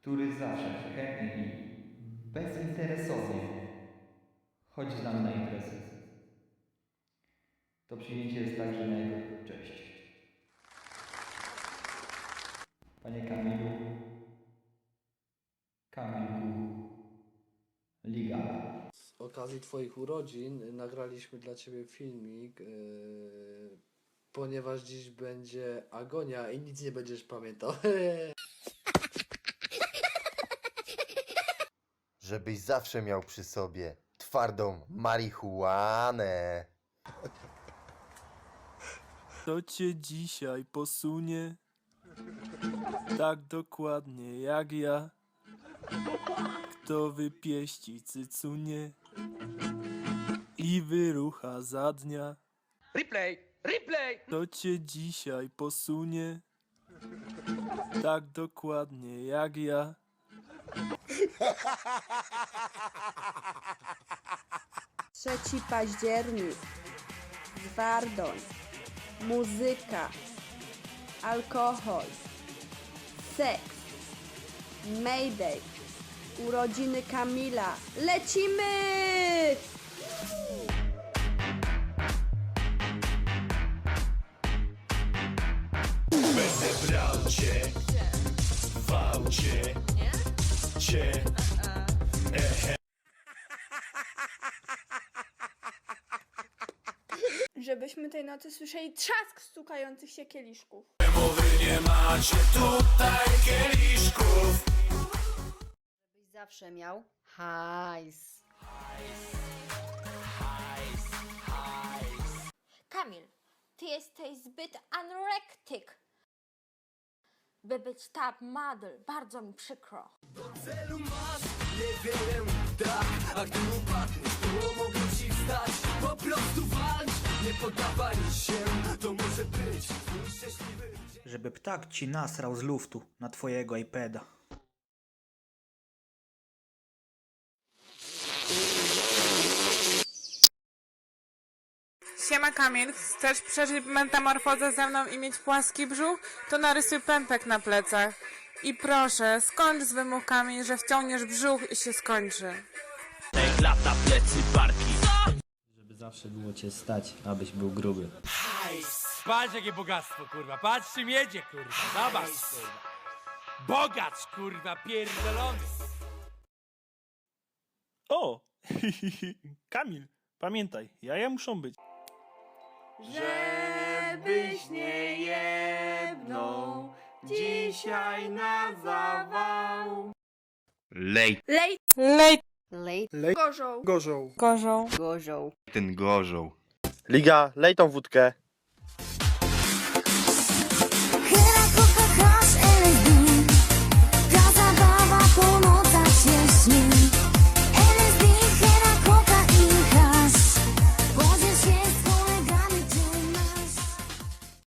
Który zawsze chętnie i bezinteresownie chodzi z nami na imprezy. To przyjęcie jest także na jego cześć. Panie Kamilu, Kamilku, Liga. Z okazji Twoich urodzin nagraliśmy dla Ciebie filmik, yy, ponieważ dziś będzie agonia i nic nie będziesz pamiętał. Żebyś zawsze miał przy sobie twardą marihuanę. Kto cię dzisiaj posunie? Tak dokładnie jak ja. Kto wypieści cycunie i wyrucha za dnia? Replay! Replay! Kto cię dzisiaj posunie? Tak dokładnie jak ja. Trzeci październik. Gwardoń. Muzyka. Alkohol. Seks. Mayday. Urodziny Kamila. Lecimy! Żebyśmy tej nocy słyszeli trzask stukających się kieliszków. Żebyś zawsze miał hajs. Kamil, ty jesteś zbyt by być top model. Bardzo mi przykro. Żeby ptak ci nasrał z luftu na twojego iPada. Siema Kamil, chcesz przeżyć metamorfozę ze mną i mieć płaski brzuch? To narysuj pępek na plecach. I proszę, skończ z wymówkami, że wciągniesz brzuch i się skończy. Żeby zawsze było cię stać, abyś był gruby. Patrz jakie bogactwo, kurwa. Patrz czym jedzie, kurwa. Zobacz, kurwa. Bogacz, kurwa, pierdolony. O! Kamil, pamiętaj, jaja muszą być. Żebyś nie jebnął dzisiaj na zawał. Lej Lej Lej Lej gorzą. Gorzą. gorzą. gorzą. ten gorzoł. Liga, lej tą wódkę.